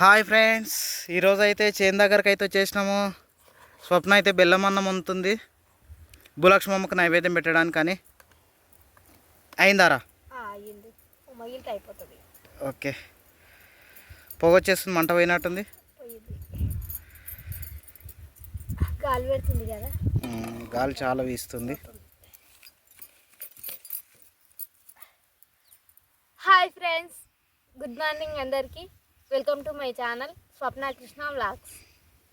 Hi friends ఈరోజు అయితే చేను దగ్గరకు అయితే వచ్చేసినాము. స్వప్న అయితే బెల్లం అన్నం వండుతుంది. భూలక్ష్మమ్మకు నైవేద్యం పెట్టడానికి అని అయిందారా ఓకే. పొగ వచ్చేస్తుంది మంట పోయినట్టుంది. గాలి చాలా వీస్తుంది. హాయ్ ఫ్రెండ్స్ గుడ్ మార్నింగ్ అందరికీ. Welcome to my channel Swapna Krishna vlogs.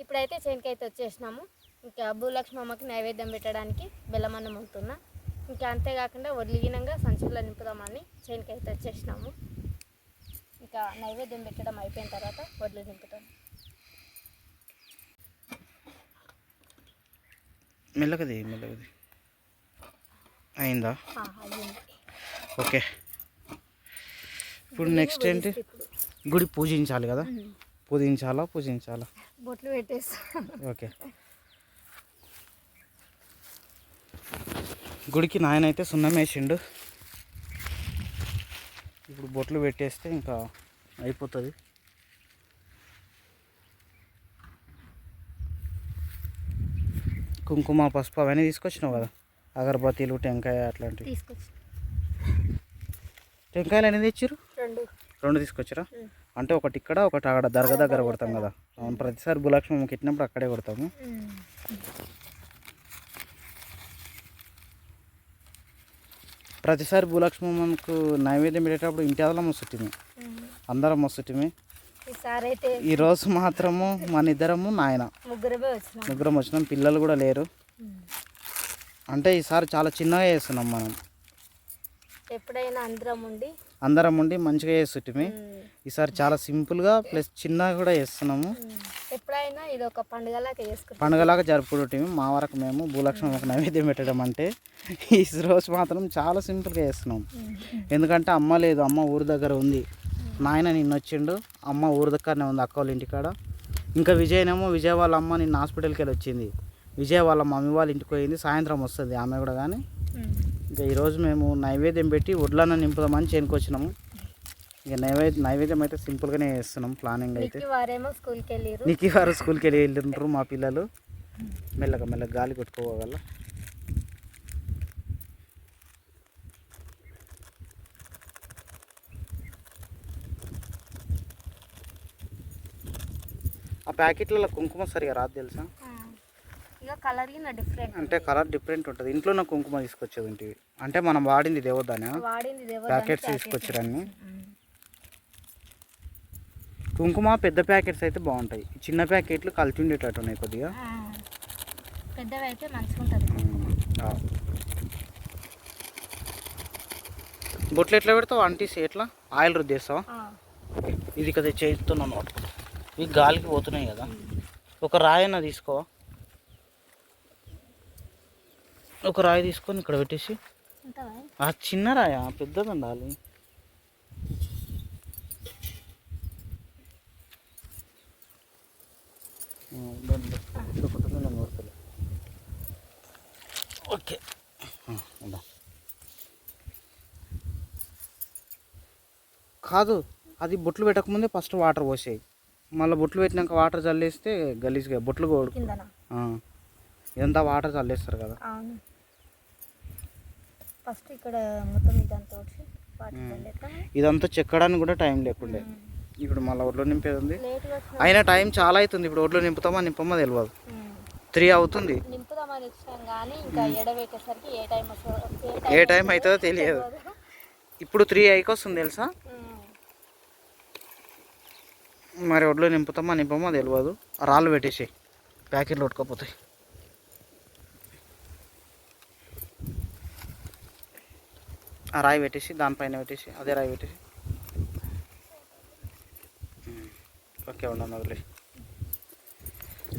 ఇప్పుడైతే చేనుకి అయితే వచ్చేసినాము. ఇంకా భూలక్ష్మమ్మకి నైవేద్యం పెట్టడానికి బెల్లమన్నం అవుతున్నా ఇంకా అంతేకాకుండా వదిలిగినంగా సంచుల్లో నింపుదామని చేనుకి అయితే వచ్చేసినాము. ఇంకా నైవేద్యం పెట్టడం అయిపోయిన తర్వాత వడ్లు నింపుతాం మెల్లగది మెల్లగది. అయిందా? ఓకే. ఇప్పుడు నెక్స్ట్ ఏంటి? గుడి పూజించాలి కదా? పూజించాలా పూజించాలా? బొట్లు పెట్టేస్తా. ఓకే. గుడికి నాయన అయితే సున్నం వేసిండు. ఇప్పుడు బొట్లు పెట్టేస్తే ఇంకా అయిపోతుంది. కుంకుమ పసుపు అవన్నీ తీసుకొచ్చినావు కదా? అగరబత్తీలు టెంకాయ అట్లాంటివి. టెంకాయలు అనేది తెచ్చిర్రు? రెండు. రెండు తీసుకొచ్చారా. అంటే ఒకటి ఇక్కడ ఒకటి అక్కడ దర్గా దగ్గర కొడతాం కదా అవును ప్రతిసారి భూలక్ష్మి కిట్టినప్పుడు అక్కడే కొడతాము. ప్రతిసారి భూలక్ష్మమ్మకు నైవేద్యం పెట్టేటప్పుడు ఇంటి అదలం వస్తుంటిమి. అందరం వస్తుంటిమి ఈసారి అయితే ఈ రోజు మాత్రము మన ఇద్దరము నాయన ముగ్గురం వచ్చినాం పిల్లలు కూడా లేరు. అంటే ఈసారి చాలా చిన్నగా చేస్తున్నాం మనం ఎప్పుడైనా అందరం ఉండి అందరం ఉండి మంచిగా చేస్తుంటిమి ఉమ్, ఈసారి చాలా సింపుల్గా ప్లస్ చిన్నగా కూడా చేస్తున్నాము. ఎప్పుడైనా ఇది ఒక పండుగలాగా చేసుకుంటాం. పండుగలాగా జరుపుకుంటుంటిమి మా వరకు మేము భూలక్ష్మమ్మకు నైవేద్యం పెట్టడం అంటే ఈ రోజు మాత్రం చాలా సింపుల్గా చేస్తున్నాం. ఎందుకంటే అమ్మ లేదు అమ్మ ఊరి దగ్గర ఉంది. నాయన నిన్న వచ్చిండు అమ్మ ఊరి దగ్గరనే ఉంది అక్క వాళ్ళ ఇంటికాడ ఇంకా విజయనేమో విజయ్ వాళ్ళ అమ్మ నిన్న హాస్పిటల్కి వెళ్ళి వచ్చింది. విజయ్ వాళ్ళ మమ్మీ వాళ్ళ ఇంటికి పోయింది సాయంత్రం వస్తుంది ఆమె కూడా కానీ. ఇంకా ఈరోజు మేము నైవేద్యం పెట్టి వడ్లన్న నింపుదామని చేనుకొచ్చినాము ఇక నైవేద్యం నైవేద్యం అయితే సింపుల్గానే చేస్తున్నాం ప్లానింగ్ అయితే. నీకు వారు స్కూల్కి వెళ్ళి వెళ్ళిండ్రు మా పిల్లలు. మెల్లగా మెల్లగా గాలి కొట్టుకోగల ఆ ప్యాకెట్లలో కుంకుమ సరిగా రాదు తెలుసా? ఇక కలర్ డిఫరెంట్ అంటే కలర్ డిఫరెంట్ ఉంటుంది. ఇంట్లో నా కుంకుమ తీసుకొచ్చేది ఇంటివి అంటే మనం వాడింది దేవదానా? వాడింది ప్యాకెట్స్. తీసుకొచ్చారని కుంకుమ పెద్ద ప్యాకెట్స్ అయితే బాగుంటాయి. చిన్న ప్యాకెట్లు కలిసి ఉండేటట్టు ఉన్నాయి కొద్దిగా. పెద్దవి అయితే మంచిగా ఉంటుంది. బొట్లు ఎట్లా పెడతావు అంటీసి ఎట్లా? ఆయిల్ రుద్దేస్తావా? ఇది కదా చేస్తున్నాను ఇవి గాలికి పోతున్నాయి కదా. ఒక రాయన్న తీసుకో. ఒక రాయి తీసుకొని ఇక్కడ పెట్టేసి. ఆ చిన్న రాయ పెద్దది ఉండాలి. ఓకే. కాదు అది బొట్లు పెట్టకముందే ఫస్ట్ వాటర్ పోసాయి. మళ్ళీ బొట్లు పెట్టినాక వాటర్ చల్లేస్తే గలీజ్గా బొట్లు కొడు. ఇదంతా వాటర్ చల్లేస్తారు కదా. ఫస్ట్ ఇక్కడ మొత్తం ఇదంతా వచ్చి ఇదంతా చెక్కడానికి కూడా టైం లేకుండే. ఇప్పుడు మళ్ళీ ఒడ్లో నింపేది ఉంది అయినా టైం చాలా అవుతుంది. ఇప్పుడు ఒడ్లో నింపుతామా నింపమా తెలియదు. త్రీ అవుతుంది. ఏ టైం అవుతుందో తెలియదు. ఇప్పుడు త్రీ అయికి వస్తుంది తెలుసా? మరి ఒడ్లో నింపుతామా నింపమా తెలియదు రాళ్ళు పెట్టేసి ప్యాకెట్లు ఉట్టుకోపోతాయి ఆ రాయి పెట్టేసి దానిపైన పెట్టేసి అదే రాయి పెట్టేసి. ఓకే ఉండను వదిలే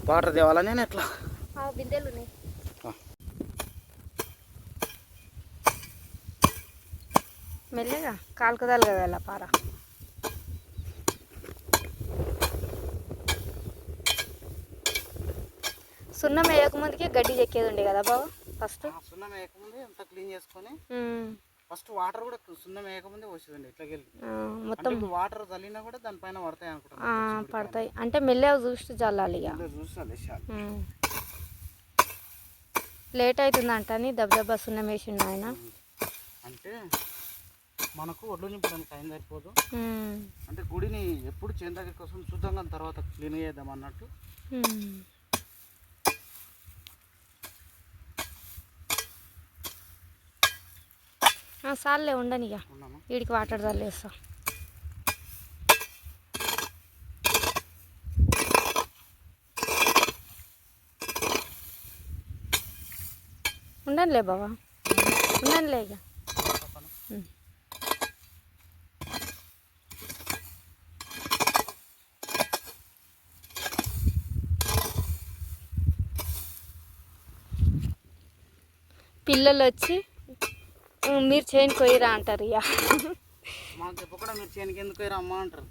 వాటర్ తేవాలా నేను ఎట్లా? బిందెలు ఉన్నాయి. మెల్లగా కాలుకుదాలు కదా అలా పార. సున్నం వేయక ముందుకే గడ్డి చెక్కేది ఉండే కదా బాబు ఫస్ట్? సున్నం వేయకముందే అంతా క్లీన్ చేసుకొని ఫస్ట్ వాటర్ కూడా సున్నం వేయకముందే పోసేదండి ఇట్లా వెళ్ళి ఆ, అంటే మొత్తం వాటర్ చల్లినా కూడా దానిపైన పడతాయి ఆ, అనుకుంటాను పడతాయి. అంటే మెల్లగా చూసి చల్లాలి ఇక. చూసాలి. లేట్ అవుతుందంట అని దెబ్బ సున్నం వేసిండు ఆయన. అంటే మనకు ఒడ్లు నింపడానికి టైం సరిపోదు. అంటే గుడిని ఎప్పుడు దగ్గరికి వస్తుంది చూద్దాం కానీ తర్వాత క్లీన్ చేద్దాం అన్నట్టు ఉమ్. ఆ, సార్లే ఉండని ఇక వీడికి వాటర్ చల్లేస్తా. ఉండనులే బావా. ఉండనులే ఇక. పిల్లలు వచ్చి "ఉమ్, మీరు చేయని కొయ్యరా అంటారు ఇక మాకు చెప్పకుండా మీరు చేనుకి ఎందుకు పోయారు అమ్మ అంటారు.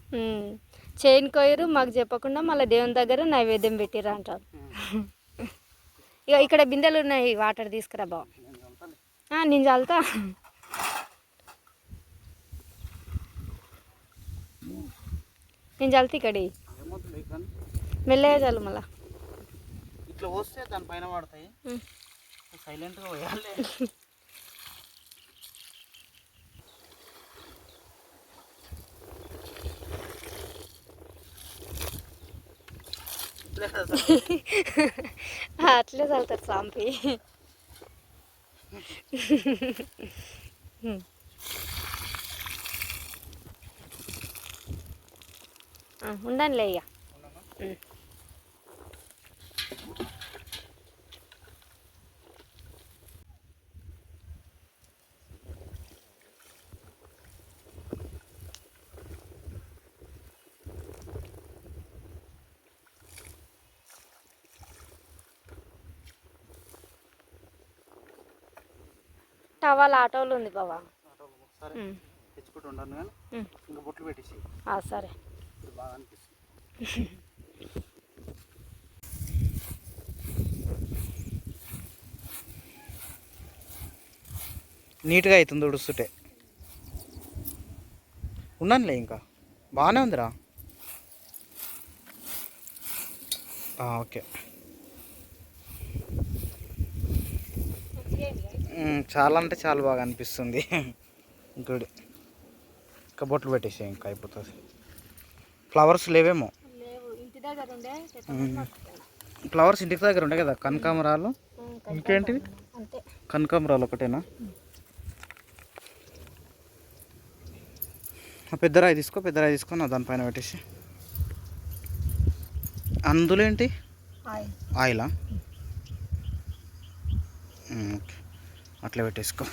చేయని కొయ్యరు మాకు చెప్పకుండా మళ్ళీ దేవుని దగ్గర నైవేద్యం పెట్టిరా అంటారు. ఇక ఇక్కడ బిందెలు ఉన్నాయి వాటర్ తీసుకురా బావ. నేను చల్లుతాలే. ఆ, నేను చల్లుతా. నేను చల్లుతా ఇక్కడ మెల్లగా చల్లు మళ్ళా. ఇట్లా వస్తే దానిపైన పడతాయి. సైలెంట్గా పోయాలి. అట్లే చల్లుతారు సాంపి ఉండండిలే ఇక టవాల్ ఆటోలో ఉంది బావా. ఉమ్. తెచ్చుకుంటూ ఉంటాను కానీ ఉమ్. ఇంకా బొట్లు పెట్టేసి. ఆ, సరే. ఇది బాగా అనిపిస్తుంది. నీట్గా అవుతుంది ఉడుస్తుంటే. ఉన్నానులే ఇంకా. బాగానే ఉందిరా. ఆ, ఓకే. చాలా అంటే చాలా బాగా అనిపిస్తుంది. గుడి ఇంకా బొట్లు పెట్టేసి ఇంకా అయిపోతుంది. ఫ్లవర్స్ లేవేమో? లేవు ఇంటి దగ్గర ఉండే ఫ్లవర్స్ ఇంటికి దగ్గర ఉంటాయి కదా కనకాంబరాలు? ఇంకేంటివి కనకాంబరాలు ఒకటేనా? ఆ పెద్ద రాయి తీసుకో పెద్ద రాయి తీసుకో నా దానిపైన పెట్టేసి అందులో ఏంటి ఆయిల్. ఓకే. అట్లా పెట్టేసుకో.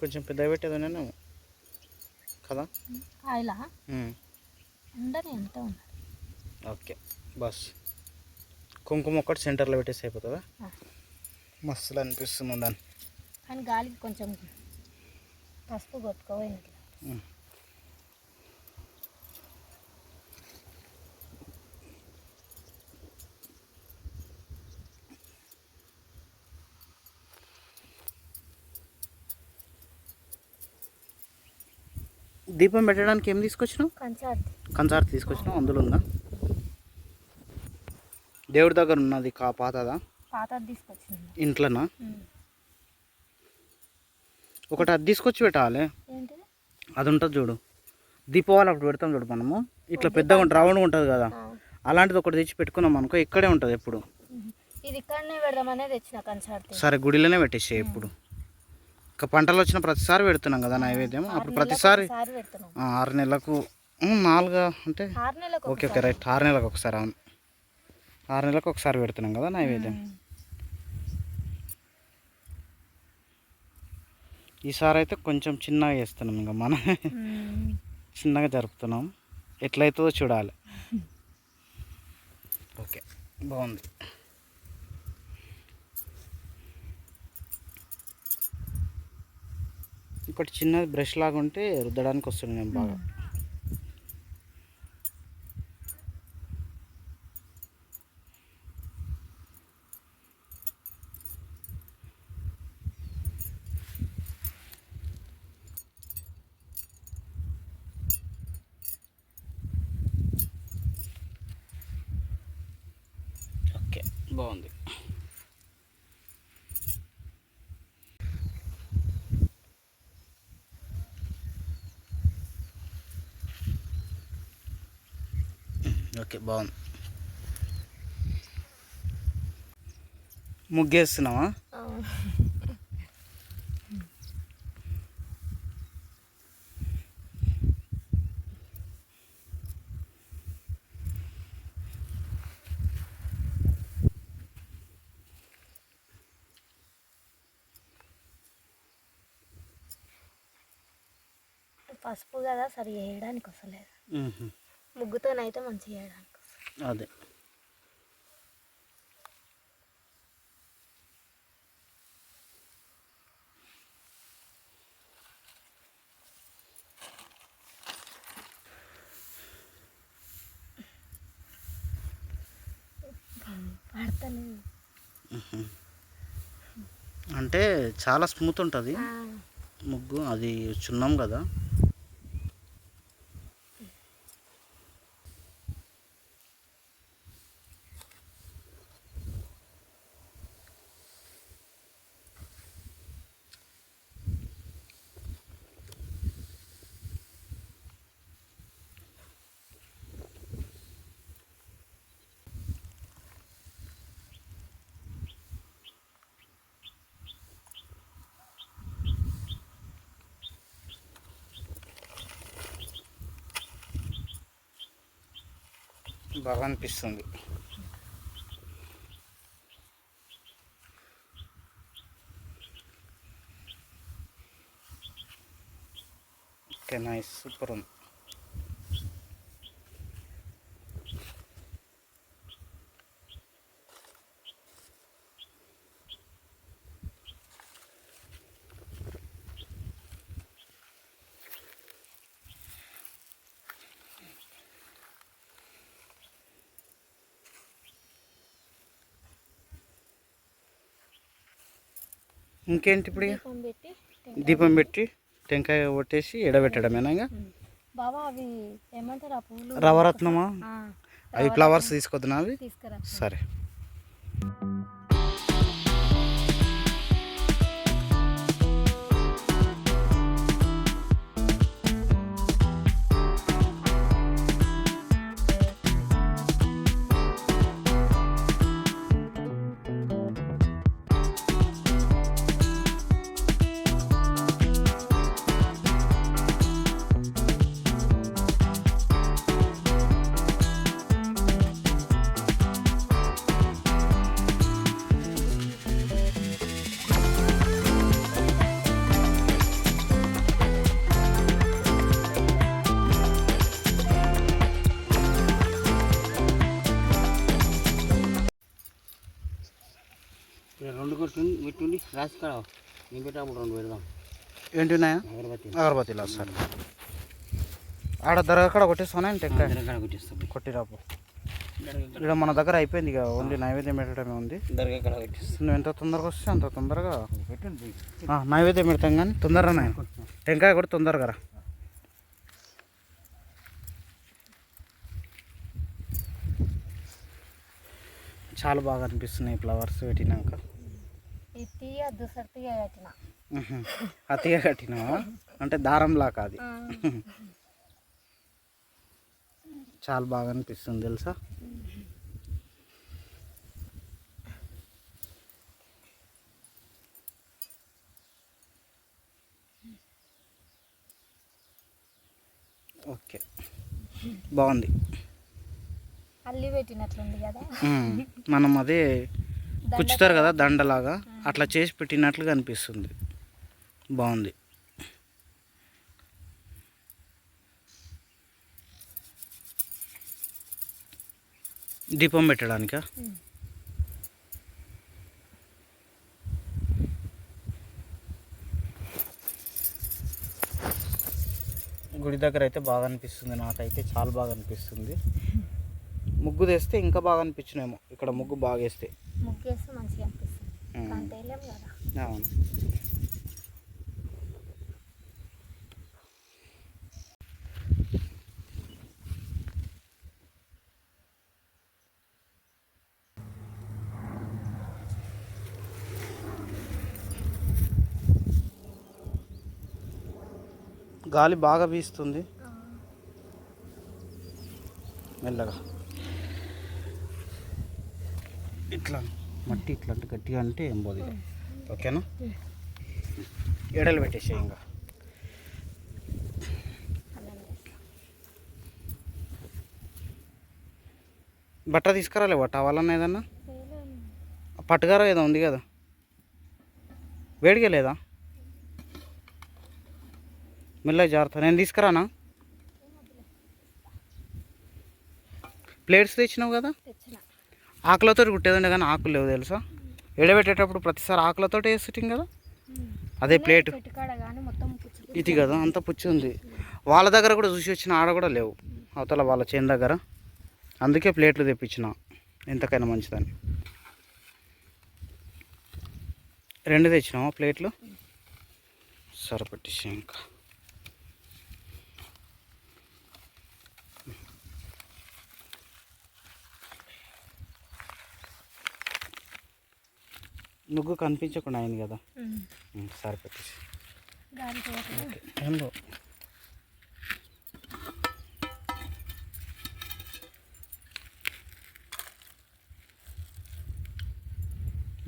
కొంచెం పెద్దగా పెట్టేదనేమో కదా? ఆయిలా ఉమ్. ఉండని ఎంత ఉంది ఓకే బస్. కుంకుమ ఒక్కటి సెంటర్లో పెట్టేసి అయిపోతుందా. మస్తులు అనిపిస్తుంది దాన్ని. కానీ గాలికి కొంచెం పసుపు కొట్టుకోపోయినట్లు దీపం పెట్టడానికి ఏం తీసుకొచ్చినావు? కంచారు తీసుకొచ్చినావు అందులో ఉందా? దేవుడి దగ్గర ఉన్నది కా పాతదా? ఇంట్లోనా? ఒకటి అది తీసుకొచ్చి పెట్టాలి. అది ఉంటుంది చూడు. దీపావళి అప్పుడు పెడతాం చూడు మనము. ఇట్లా పెద్దగా ఉంటుంది రౌండ్గా ఉంటుంది కదా. అలాంటిది ఒకటి తెచ్చి పెట్టుకున్నాం అనుకో ఇక్కడే ఉంటుంది ఎప్పుడు. ఇది ఇక్కడనే పెడదామనే తెచ్చిన కంచార్ది సరే గుడిలోనే పెట్టేసే ఇప్పుడు పంటలు వచ్చిన ప్రతిసారి పెడుతున్నాం కదా నైవేద్యం. అప్పుడు ప్రతిసారి ఆరు నెలలకు నాలుగు అంటే ఓకే ఓకే రైట్. ఆరు నెలలకు ఒకసారి అవును. ఆరు నెలలకు ఒకసారి పెడుతున్నాం కదా నైవేద్యం. ఈసారి అయితే కొంచెం చిన్నగా చేస్తున్నాం ఇంకా మనం. చిన్నగా జరుపుతున్నాం. ఎట్లయితుందో చూడాలి. ఓకే బాగుంది. ఇంకోటి చిన్న బ్రష్ లాగా ఉంటే రుద్దడానికి వస్తుంది నేను బాగా ఓకే బాగుంది ఓకే బాగుంది. ముగ్గేస్తున్నావా? పసుపు కదా సరి వేయడానికి వస్తలేదు. ముగ్గుతోనైతే మంచిగా వేయడానికి. అదే. అంటే చాలా స్మూత్ ఉంటుంది. ముగ్గు అది చున్నాం కదా. బాగా అనిపిస్తుంది ఓకే నైస్ సూపర్ ఉంది. ఇంకేంటి ఇప్పుడు? దీపం పెట్టి టెంకాయ దీపం పెట్టి టెంకాయ కొట్టేసి ఎడబెట్టడమేనా. బాబా అవి ఏమంటారు ఆ పువ్వులు రవరత్నమా? అవి ఫ్లవర్స్ తీసుకొద్దునా అవి? సరే. పెట్టుండి రాసుకురా నేను పెట్టినప్పుడు రెండు పెడదాం. ఏంటి ఉన్నాయా అగరబత్తి. అగరబత్తిలో సరే. ఆడ దర్గా కాడ కొట్టేస్తానా టెంకాయ దర్గా కొట్టిస్తాం. కొట్టిరాపు. ఇక్కడ మన దగ్గర అయిపోయింది ఇక ఓన్లీ నైవేద్యం పెట్టడమే ఉంది. దర్గా కాడ కొట్టిస్తాం. నువ్వు ఎంత తొందరగా వస్తే అంత తొందరగా పెట్టండి ఆ, నైవేద్యం పెడతాం కానీ తొందరగా టెంకాయ కూడా తొందరగా రా. చాలా బాగా అనిపిస్తున్నాయి ఫ్లవర్స్ పెట్టినాక. ఇది తీయ దుసర్తిగా కట్టిన. కట్టినావా? అంటే దారంలా కాదు చాలా బాగా అనిపిస్తుంది తెలుసా? ఓకే. బాగుంది. అల్లి పెట్టినట్లుంది కదా. మనం అదే కుచ్చుతారు కదా దండలాగా అట్లా చేసి పెట్టినట్లుగా అనిపిస్తుంది బాగుంది. దీపం పెట్టడానికా? గుడి దగ్గర అయితే బాగా అనిపిస్తుంది. నాకైతే చాలా బాగా అనిపిస్తుంది. ముగ్గు తెస్తే ఇంకా బాగా అనిపించినేమో. ఇక్కడ ముగ్గు బాగా వేస్తే ముగ్గు వేస్తే మంచిగా అనిపిస్తుంది. తేలేం కదా. అవును. గాలి బాగా వీస్తుంది. మెల్లగా. ఇట్లా మట్టి ఇట్లా అంటే గట్టిగా అంటే ఏం పోదు ఇక. ఓకేనా? ఎడలు పెట్టేసే ఇంకా. బట్ట తీసుకురాలే బట్ట అవ్వాలన్నా ఏదన్నా. పట్టుగారో ఏదో ఉంది కదా. వేడిగా లేదా? మెల్లగా జాగ్రత్త. నేను తీసుకురానా? ప్లేట్స్ తెచ్చినావు కదా? తెచ్చిన. ఆకులతో కుట్టేదండి కానీ ఆకులు లేవు తెలుసా? ఎడబెట్టేటప్పుడు ప్రతిసారి ఆకులతో వేస్తుంటాం కదా? అదే ప్లేట్. ఇది కదా అంత పుచ్చి ఉంది. వాళ్ళ దగ్గర కూడా చూసి వచ్చిన ఆడ కూడా లేవు. అవతల వాళ్ళ చేను దగ్గర. అందుకే ప్లేట్లు తెప్పించిన. ఎంతకైనా మంచిదని. రెండు తెచ్చినావా ప్లేట్లు? సరిపెట్టేసి ఇంకా నువ్వు కనిపించకుండా అయింది కదా. పోతుంది ఏందో.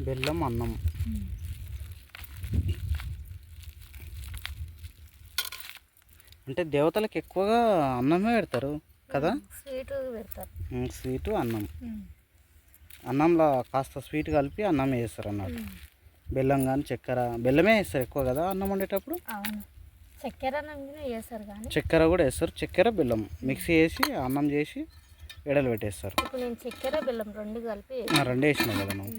బెల్లం అన్నం. అంటే దేవతలకు ఎక్కువగా అన్నమే పెడతారు కదా? స్వీట్ పెడతారు. స్వీటు అన్నం. అన్నంలో కాస్త స్వీట్ కలిపి అన్నం వేస్తారు అన్నట్టు బెల్లం కానీ చక్కెర బెల్లమే వేస్తారు ఎక్కువ కదా అన్నం వండేటప్పుడు? చక్కెర కానీ చక్కెర కూడా వేస్తారు. చక్కెర బెల్లం మిక్సీ వేసి అన్నం చేసి ఎడలు పెట్టేస్తారు. ఇప్పుడు నేను చక్కెర బెల్లం రెండు కలిపి ఆ, రెండే వేసినావు కదా నువ్వు.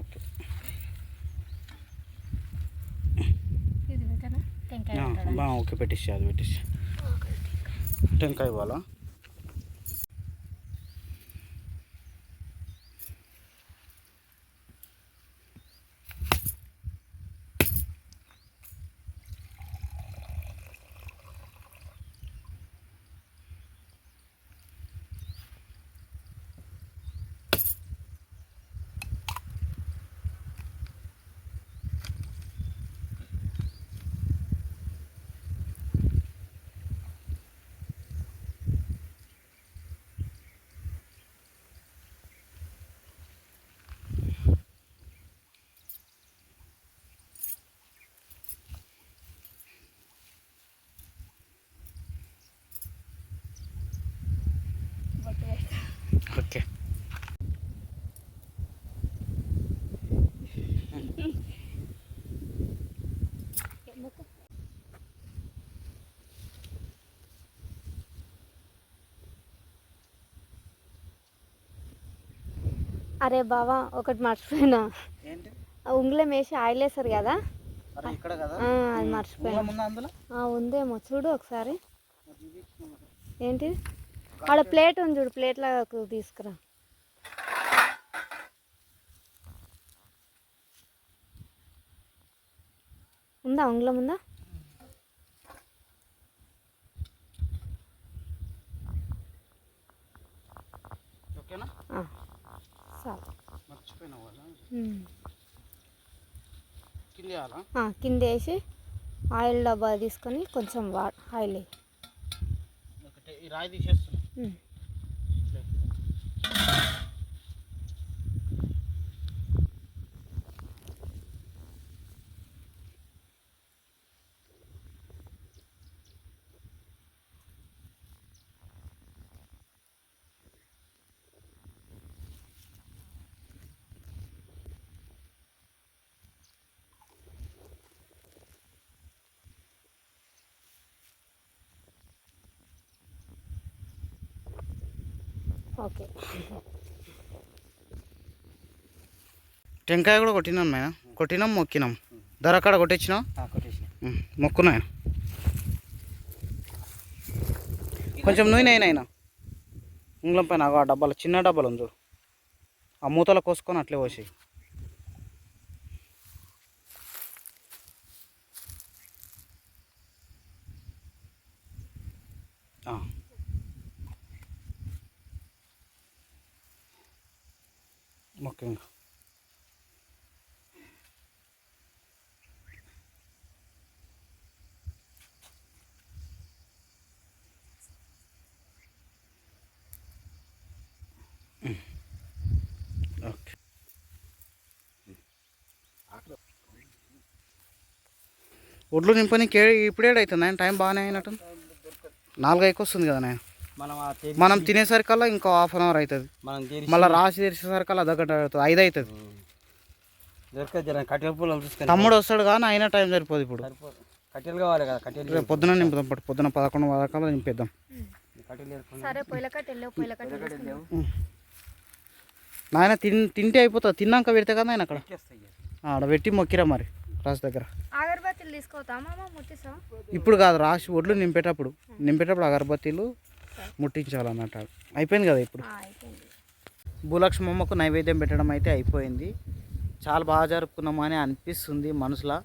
ఓకే. ఓకే పెట్టేసి అది పెట్టేసి టెంకాయ ఇవ్వాలా బొట్టు పెడతా. ఓకే ఎందుకు? అరే బావా ఒకటి మర్చిపోయినా. ఉంగులం వేసి ఆయిల్ వేస్తారు కదా? అది మర్చిపోయినా. ఉందేమో చూడు ఒకసారి. ఏంటి? ఆడ ప్లేట్ ఉంది చూడు ప్లేట్లో తీసుకురా. ఉందా ఉంగలం ఉందా ఓకేనా ఆ, చాలు మర్చిపోయినావు కదా వేసి ఆయిల్ డబ్బా తీసుకొని కొంచెం ఆయిల్ రాయి తీసేస్తున్నా. ఓకే. టెంకాయ కూడా కొట్టినాం నాయన కొట్టినాం మొక్కినాం. ధర అక్కడ కొట్టించినాం. మొక్కున్నాయి? కొంచెం నూనె అయినా అయినా. ఇంగ్లం పైన ఆ డబ్బాలు చిన్న డబ్బాలు ఉంది చూడు. ఆ మూతలు కోసుకొని అట్లే పోసి ఆ. ముఖ్యంగా. ఓకే. ఒడ్లు నింపని కే ఇప్పుడేడు అవుతుంది ఆయన టైం బాగానే అయినట్టు నాలుగు వస్తుంది కదా నేను మనం ఆ తేరి- మనం తినేసరికల్లా ఇంకో హాఫ్ అన్ అవర్ అవుతుంది మనం తీరి మళ్ళీ రాసి తెరిచేసరికల్లా అవుతుంది ఐదు అవుతుంది తమ్ముడు వస్తాడు కానీ అయినా టైం సరిపోదు ఇప్పుడు. కట్టెలు కావాలి కదా కట్టెలు రేపు పొద్దున నింపుదాం పట్టు పొద్దున పదకొండు పదకొండు నింపేద్దాం. నాయన తిన్ తింటే అయిపోతుంది తిన్నాక పెడితే కదా ఆయన అక్కడ. ఆడ పెట్టి మొక్కిరా మరి రాసి దగ్గర. అగరబత్తులు ఇప్పుడు కాదు రాసి ఒడ్లు నింపేటప్పుడు నింపేటప్పుడు అగరబత్తీలు ముట్టించాలన్నట్టు అయిపోయింది కదా ఇప్పుడు? భూలక్ష్మమ్మకు నైవేద్యం పెట్టడం అయితే అయిపోయింది. చాలా బాగా జరుపుకున్నామని అనిపిస్తుంది మనసులో.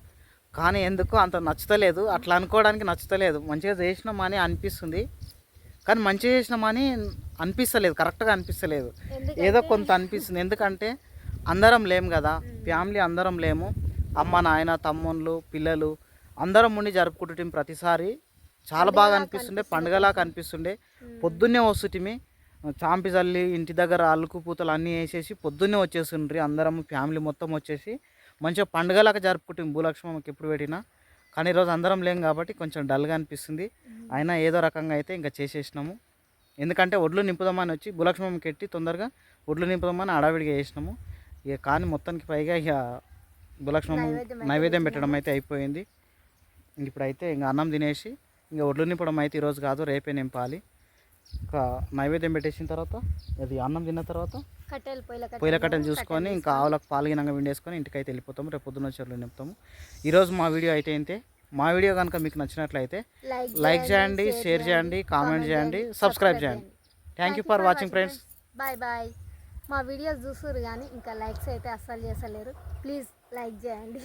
కానీ ఎందుకో అంత నచ్చుతలేదు. అట్లా అనుకోవడానికి నచ్చుతలేదు. మంచిగా చేసినామని అనిపిస్తుంది. కానీ మంచిగా చేసినామని అనిపిస్తలేదు. కరెక్ట్గా అనిపిస్తలేదు. ఏదో కొంత అనిపిస్తుంది. ఎందుకంటే అందరం లేము కదా. ఫ్యామిలీ అందరం లేము. అమ్మ నాయన తమ్ముళ్ళు పిల్లలు అందరం ఉండి జరుపుకుంటుంటే ప్రతిసారి చాలా బాగా అనిపిస్తుండే పండుగలా కనిపిస్తుండే పొద్దున్నే వస్తుంటిమి. చాంపి చల్లి ఇంటి దగ్గర అల్లుకు పూతలు అన్నీ వేసేసి పొద్దున్నే వచ్చేస్తుండ్రి అందరం ఫ్యామిలీ మొత్తం వచ్చేసి మంచిగా పండుగలాగా జరుపుకుంటాం భూలక్ష్మమ్మకి ఎప్పుడు పెట్టినా. కానీ ఈరోజు అందరం లేం కాబట్టి కొంచెం డల్గా అనిపిస్తుంది. అయినా ఏదో రకంగా అయితే ఇంకా చేసేసినాము. ఎందుకంటే ఒడ్లు నింపుదామని వచ్చి భూలక్ష్మమ్మకి ఎట్టి తొందరగా ఒడ్లు నింపుదామని అడావిడిగా వేసినాము. ఇక కానీ మొత్తానికి పైగా ఇక భూలక్ష్మమ్మ నైవేద్యం పెట్టడం అయితే అయిపోయింది. ఇంక ఇప్పుడైతే ఇంకా అన్నం తినేసి ఇంకా ఒడ్లు నింపడం అయితే ఈరోజు కాదు రేపే నింపాలి. ఇంకా నైవేద్యం పెట్టేసిన తర్వాత అది అన్నం తిన్న తర్వాత కట్టెలు పొయ్యిల కట్ట పొయ్యిల కట్టెలు చూసుకొని ఇంకా ఆవులకు పాలుగినంగా విండేసుకొని ఇంటికి అయితే వెళ్ళిపోతాము. రేపు పొద్దున్న చెట్లు నింపుతాము. ఈరోజు మా వీడియో అయితే ఇంతే మా వీడియో కనుక మీకు నచ్చినట్లయితే లైక్ చేయండి షేర్ చేయండి కామెంట్ చేయండి సబ్స్క్రైబ్ చేయండి. Thank you for watching friends bye bye మా వీడియోస్ చూస్తురు కానీ ఇంకా లైక్స్ అయితే అస్సలు చేస్తలేరు. ప్లీజ్ లైక్ చేయండి.